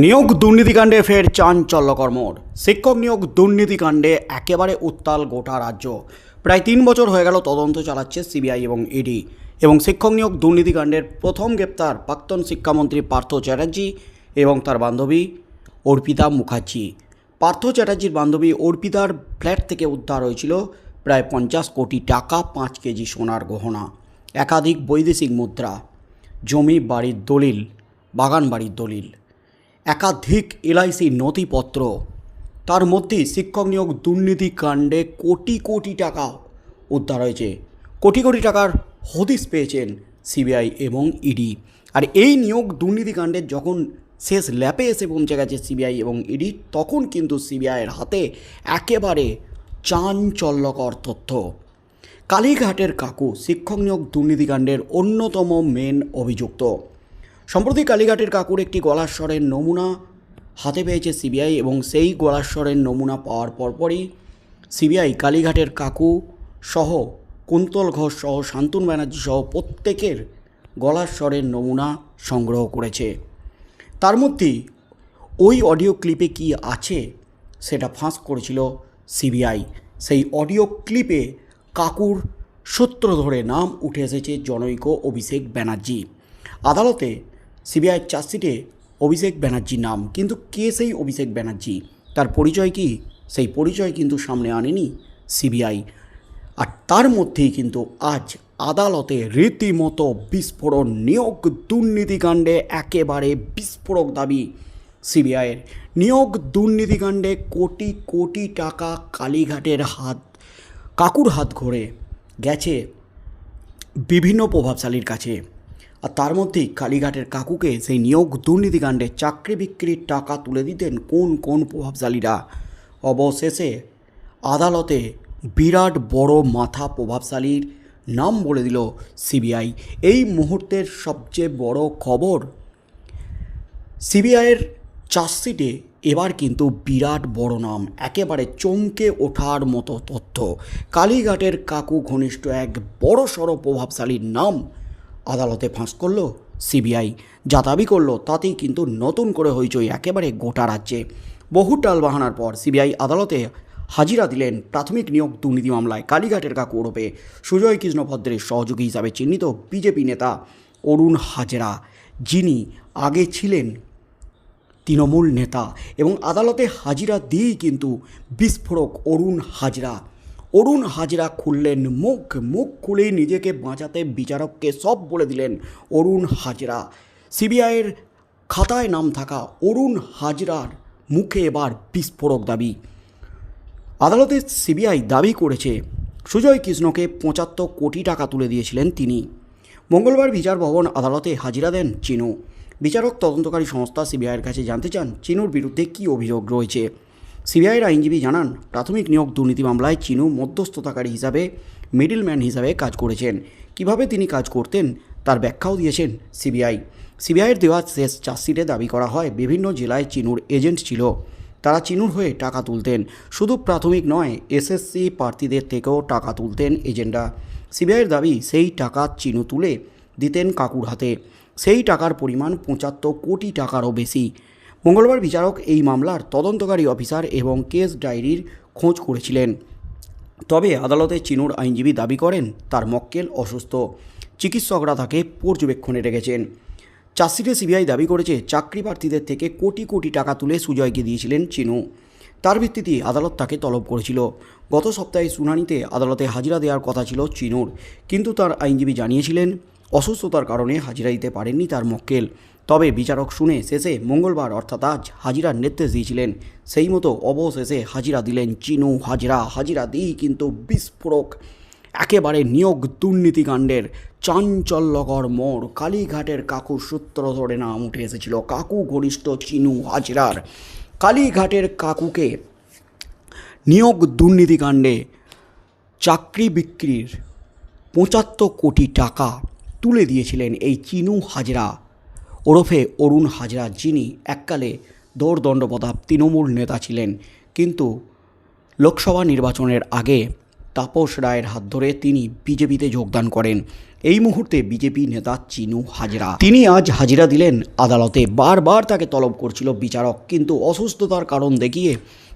নিয়োগ দুর্নীতিকাণ্ডে ফের চাঞ্চল্যকর মোড়। শিক্ষক নিয়োগ দুর্নীতিকাণ্ডে একেবারে উত্তাল গোটা রাজ্য। প্রায় তিন বছর হয়ে গেল তদন্ত চালাচ্ছে সিবিআই এবং ইডি এবং শিক্ষক নিয়োগ দুর্নীতিকাণ্ডের প্রথম গ্রেপ্তার প্রাক্তন শিক্ষামন্ত্রী পার্থ চ্যাটার্জি এবং তার বান্ধবী অর্পিতা মুখার্জি। পার্থ চ্যাটার্জির বান্ধবী অর্পিতার ফ্ল্যাট থেকে উদ্ধার হয়েছিল প্রায় পঞ্চাশ কোটি টাকা, পাঁচ কেজি সোনার গহনা। একাধিক বৈদেশিক মুদ্রা। জমি বাড়ির দলিল, বাগান বাড়ির দলিল। একাধিক এলআইসি নথিপত্র। তার মধ্যে শিক্ষক নিয়োগ দুর্নীতি কাণ্ডে কোটি কোটি টাকা উদ্ধার হয়েছে। কোটি কোটি টাকার হদিস পেয়েছেন সিবিআই এবং ইডি। আর এই নিয়োগ দুর্নীতি কাণ্ডে যখন শেষ ল্যাপে এসে পৌঁছে গেছে সিবিআই এবং ইডি, তখন কিন্তু সিবিআইয়ের হাতে একেবারে চাঞ্চল্যকর তথ্য। কালীঘাটের কাকু শিক্ষক নিয়োগ দুর্নীতিকাণ্ডের অন্যতম মেন অভিযুক্ত। সম্প্রতি কালীঘাটের কাকুর একটি গলাস্বরের নমুনা হাতে পেয়েছে সিবিআই এবং সেই গলাস্বরের নমুনা পাওয়ার পরপরই সিবিআই, কালীঘাটের কাকু সহ কুন্তল ঘোষ সহ শান্তন ব্যানার্জি সহ প্রত্যেকের গলাস্বরের নমুনা সংগ্রহ করেছে। তার মধ্যে ওই অডিও ক্লিপে কি আছে সেটা ফাঁস করেছিল সিবিআই। সেই অডিও ক্লিপে কাকুর সূত্র ধরে নাম উঠে এসেছে জনৈক অভিষেক ব্যানার্জি। আদালতে সিবিআইয়ের চার্জশিটে অভিষেক ব্যানার্জির নাম। কিন্তু কে সেই অভিষেক ব্যানার্জি? তার পরিচয় কি? সেই পরিচয় কিন্তু সামনে আনেনি সিবিআই। আর তার মধ্যেই কিন্তু আজ আদালতে রীতিমতো বিস্ফোরণ, নিয়োগ দুর্নীতিকাণ্ডে একেবারে বিস্ফোরক দাবি সিবিআইয়ের। নিয়োগ দুর্নীতিকাণ্ডে কোটি কোটি টাকা কালীঘাটের হাত, কাকুর হাত ঘরে গেছে বিভিন্ন প্রভাবশালীর কাছে। আর তার মধ্যেই কালীঘাটের কাকুকে সেই নিয়োগ দুর্নীতিকাণ্ডে চাকরি বিক্রির টাকা তুলে দিতেন কোন কোন প্রভাবশালীরা। অবশেষে আদালতে বিরাট বড় মাথা প্রভাবশালীর নাম বলে দিল সিবিআই। এই মুহূর্তের সবচেয়ে বড় খবর, সিবিআইয়ের চার্জশিটে এবার কিন্তু বিরাট বড় নাম, একেবারে চমকে ওঠার মতো তথ্য। কালীঘাটের কাকু ঘনিষ্ঠ এক বড় সড়ো প্রভাবশালীর নাম আদালতে ফাঁস করল, সিবিআই যা দাবি করল, তাতেই কিন্তু নতুন করে হইচই একেবারে গোটা রাজ্যে। বহু টালবাহানার পর সিবিআই আদালতে হাজিরা দিলেন প্রাথমিক নিয়োগ দুর্নীতি মামলায় কালীঘাটের কাকু ওরফে সুজয় কৃষ্ণ ভদ্রের সহযোগী হিসাবে চিহ্নিত বিজেপি নেতা অরুণ হাজরা। যিনি আগে ছিলেন তৃণমূল নেতা এবং আদালতে হাজিরা দিয়েই কিন্তু বিস্ফোরক অরুণ হাজরা। অরুণ হাজরা খুললেন মুখ মুখ খুলেই নিজেকে বাঁচাতে বিচারককে সব বলে দিলেন অরুণ হাজরা। সিবিআইয়ের খাতায় নাম থাকা অরুণ হাজরার মুখে এবার বিস্ফোরক দাবি। আদালতে সিবিআই দাবি করেছে, সুজয় কৃষ্ণকে পঁচাত্তর কোটি টাকা তুলে দিয়েছিলেন তিনি। মঙ্গলবার বিচার ভবন আদালতে হাজিরা দেন চিনু। বিচারক তদন্তকারী সংস্থা সিবিআইয়ের কাছে জানতে চান চিনুর বিরুদ্ধে কী অভিযোগ রয়েছে। সিবিআইয়ের আইনজীবী জানান, প্রাথমিক নিয়োগ দুর্নীতি মামলায় চিনু মধ্যস্থতাকারী হিসাবে মিডিলম্যান হিসাবে কাজ করেছেন। কীভাবে তিনি কাজ করতেন, তার ব্যাখ্যাও দিয়েছেন সিবিআই। সিবিআইয়ের দেওয়া শেষ চার্জশিটে দাবি করা হয়, বিভিন্ন জেলায় চিনুর এজেন্ট ছিল। তারা চিনুর হয়ে টাকা তুলতেন। শুধু প্রাথমিক নয়, এসএসসি প্রার্থীদের থেকেও টাকা তুলতেন এজেন্টরা। সিবিআইয়ের দাবি, সেই টাকা চিনু তুলে দিতেন কাকুর হাতে। সেই টাকার পরিমাণ পঁচাত্তর কোটি টাকারও বেশি। মঙ্গলবার বিচারক এই মামলার তদন্তকারী অফিসার এবং কেস ডায়েরির খোঁজ করেছিলেন। তবে আদালতে চিনুর আইনজীবী দাবি করেন, তার মক্কেল অসুস্থ। চিকিৎসকরা তাকে পর্যবেক্ষণে রেখেছেন। চার্জশিটে সিবিআই দাবি করেছে চাকরি প্রার্থীদের থেকে কোটি কোটি টাকা তুলে সুজয়কে দিয়েছিলেন চিনু। তার ভিত্তিতে আদালত তাকে তলব করেছিল। গত সপ্তাহে শুনানিতে আদালতে হাজিরা দেওয়ার কথা ছিল চিনুর, কিন্তু তার আইনজীবী জানিয়েছিলেন অসুস্থতার কারণে হাজিরা দিতে পারেননি তার মক্কেল। তবে বিচারক শুনে শেষে মঙ্গলবার অর্থাৎ আজ হাজিরার নির্দেশ দিয়েছিলেন। সেই মতো অবশেষে হাজিরা দিলেন চিনু হাজিরা। হাজিরা দিয়েই কিন্তু বিস্ফোরক, একেবারে নিয়োগ দুর্নীতিকাণ্ডের চাঞ্চল্যকর মোড়। কালীঘাটের কাকু সূত্র ধরে নাম উঠে এসেছিল, কাকু ঘনিষ্ঠ চিনু হাজরার। কালীঘাটের কাকুকে নিয়োগ দুর্নীতিকাণ্ডে চাকরি বিক্রির পঁচাত্তর কোটি টাকা তুলে দিয়েছিলেন এই চিনু হাজরা। ওরফে অরুণ হাজরা যিনি এককালে দৌড়দণ্ডপ্রতাপ তৃণমূল নেতা ছিলেন, কিন্তু লোকসভা নির্বাচনের আগে তাপস রায়ের হাত ধরে তিনি বিজেপিতে যোগদান করেন। এই মুহূর্তে বিজেপি নেতা চিনু হাজরা। তিনি আজ হাজিরা দিলেন আদালতে। বারবার তাকে তলব করছিল বিচারক, কিন্তু অসুস্থতার কারণ দেখিয়ে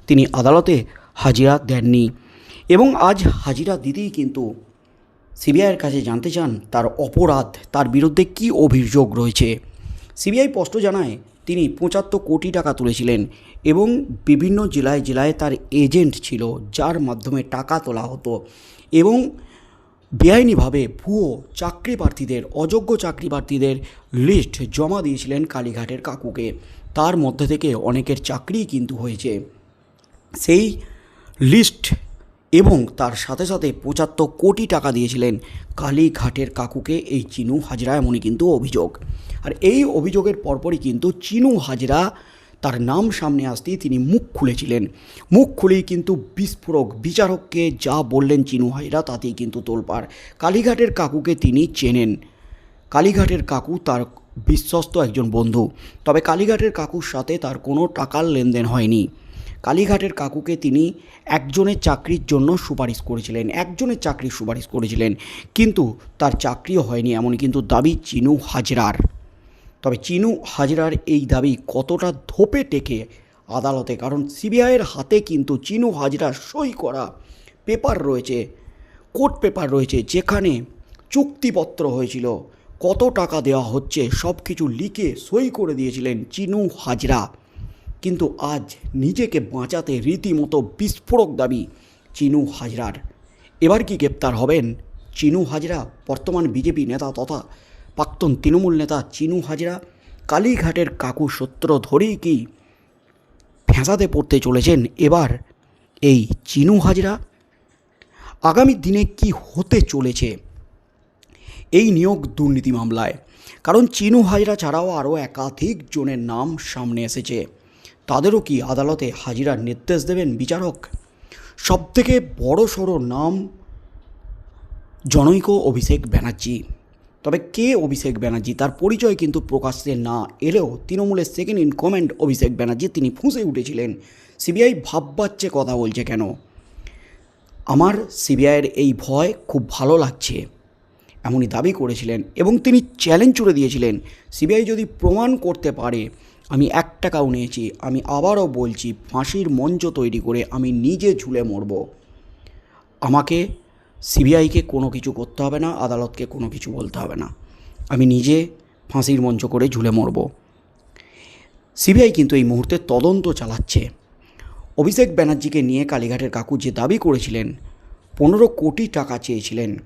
তিনি আদালতে হাজিরা দেননি। এবং আজ হাজিরা দিতেই কিন্তু সিবিআইয়ের কাছে জানতে চান তার অপরাধ, তার বিরুদ্ধে কী অভিযোগ রয়েছে। সিবিআই স্পষ্ট জানায়, তিনি পঁচাত্তর কোটি টাকা তুলেছিলেন এবং বিভিন্ন জেলায় জেলায় তার এজেন্ট ছিল, যার মাধ্যমে টাকা তোলা হতো এবং বেআইনিভাবে ভুয়ো চাকরি প্রার্থীদের অযোগ্য চাকরি প্রার্থীদের লিস্ট জমা দিয়েছিলেন কালীঘাটের কাকুকে। তার মধ্যে থেকে অনেকের চাকরিই কিন্তু হয়েছে। সেই লিস্ট এবং তার সাথে সাথে পঁচাত্তর কোটি টাকা দিয়েছিলেন কালীঘাটের কাকুকে, এই চিনু হাজরা এমনই কিন্তু অভিযোগ। আর এই অভিযোগের পরপরই কিন্তু চিনু হাজরা তার নাম সামনে আসতেই তিনি মুখ খুলেছিলেন। মুখ খুলেই কিন্তু বিস্ফোরক বিচারককে যা বললেন চিনু হাজরা তাতেই কিন্তু তোলপাড়। কালীঘাটের কাকুকে তিনি চেনেন। কালীঘাটের কাকু তার বিশ্বস্ত একজন বন্ধু। তবে কালীঘাটের কাকুর সাথে তার কোনো টাকার লেনদেন হয়নি। কালীঘাটের কাকুকে তিনি একজনের চাকরির জন্য সুপারিশ করেছিলেন, একজনের চাকরির সুপারিশ করেছিলেন। কিন্তু তার চাকরিও হয়নি এমন কিন্তু দাবি চিনু হাজরার। তবে চিনু হাজরার এই দাবি কতটা ধোপে টেকে আদালতে? কারণ সিবিআইয়ের হাতে কিন্তু চিনু হাজরার সই করা পেপার রয়েছে, কোর্ট পেপার রয়েছে, যেখানে চুক্তিপত্র হয়েছিল, কত টাকা দেওয়া হচ্ছে সব কিছু লিখে সই করে দিয়েছিলেন চিনু হাজরা। কিন্তু আজ নিজেকে বাঁচাতে রীতিমতো বিস্ফোরক দাবি চিনু হাজরার। এবার কি গ্রেপ্তার হবেন চিনু হাজরা, বর্তমান বিজেপি নেতা তথা প্রাক্তন তৃণমূল নেতা চিনু হাজরা? কালীঘাটের কাকু সূত্র ধরেই কি ফেঁসাতে পড়তে চলেছেন এবার এই চিনু হাজরা? আগামী দিনে কি হতে চলেছে এই নিয়োগ দুর্নীতি মামলায়? কারণ চিনু হাজরা ছাড়াও আরও একাধিক জনের নাম সামনে এসেছে। তাদেরও কি আদালতে হাজিরার নির্দেশ দেবেন বিচারক? সবথেকে বড় সড়ো নাম জনৈক অভিষেক ব্যানার্জি। তবে কে অভিষেক ব্যানার্জি? তার পরিচয় কিন্তু প্রকাশ্যে না এলেও তৃণমূলের second in command Abhishek Banerjee তিনি ফুঁসে উঠেছিলেন। সিবিআই ভাববাচ্ছে কথা বলছে কেন? আমার সিবিআইয়ের এই ভয় খুব ভালো লাগছে, এমনই দাবি করেছিলেন এবং তিনি চ্যালেঞ্জ ছুড়ে দিয়েছিলেন। সিবিআই যদি প্রমাণ করতে পারে আমি এক টাকাও নিয়েছি, আমি আবারও বলছি, ফাঁসির মঞ্চ তৈরি করে আমি নিজে ঝুলে মরব। আমাকে সিবিআইকে কোনো কিছু করতে হবে না, আদালতকে কোনো কিছু বলতে হবে না। আমি নিজে ফাঁসির মঞ্চ করে ঝুলে মরব। সিবিআই কিন্তু এই মুহূর্তে তদন্ত চালাচ্ছে। অভিষেক ব্যানার্জিকে নিয়ে কালীঘাটের কাকু যে দাবি করেছিলেন, পনেরো কোটি টাকা চেয়েছিলেন।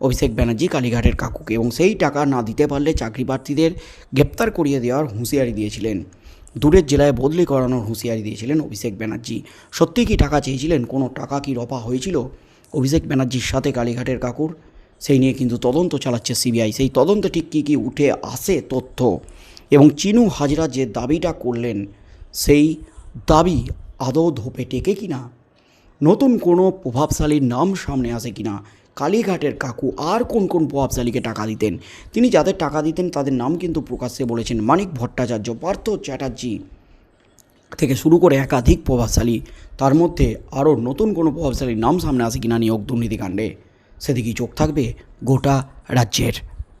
অভিষেক ব্যানার্জি, কালীঘাটের কাকুকে এবং সেই টাকা না দিতে পারলে চাকরি প্রার্থীদের গ্রেপ্তার করিয়ে দেওয়ার হুঁশিয়ারি দিয়েছিলেন। দূরের জেলায় বদলি করানোর হুঁশিয়ারি দিয়েছিলেন অভিষেক ব্যানার্জি। সত্যি কি টাকা চেয়েছিলেন? কোনো টাকা কি রপা হয়েছিল? অভিষেক ব্যানার্জির সাথে কালীঘাটের কাকুর? সেই নিয়ে কিন্তু তদন্ত চালাচ্ছে সিবিআই। সেই তদন্তে ঠিক কী কী উঠে আসে তথ্য? এবং চিনু হাজরা যে দাবিটা করলেন, সেই দাবি আদৌ ধোপে টেকে কিনা? নতুন কোনো প্রভাবশালীর নাম সামনে আসে কিনা? কালীঘাটের কাকু আর কোন কোন প্রভাবশালীকে টাকা দিতেন? তিনি যাদের টাকা দিতেন তাদের নাম কিন্তু প্রকাশ্যে বলেছেন মানিক ভট্টাচার্য, পার্থ চ্যাটার্জি থেকে শুরু করে একাধিক প্রভাবশালী তার মধ্যে আরও নতুন কোনো প্রভাবশালীর নাম সামনে আসে কিনা নিয়োগ দুর্নীতিকাণ্ডে? সেদিকেই চোখ থাকবে গোটা রাজ্যের।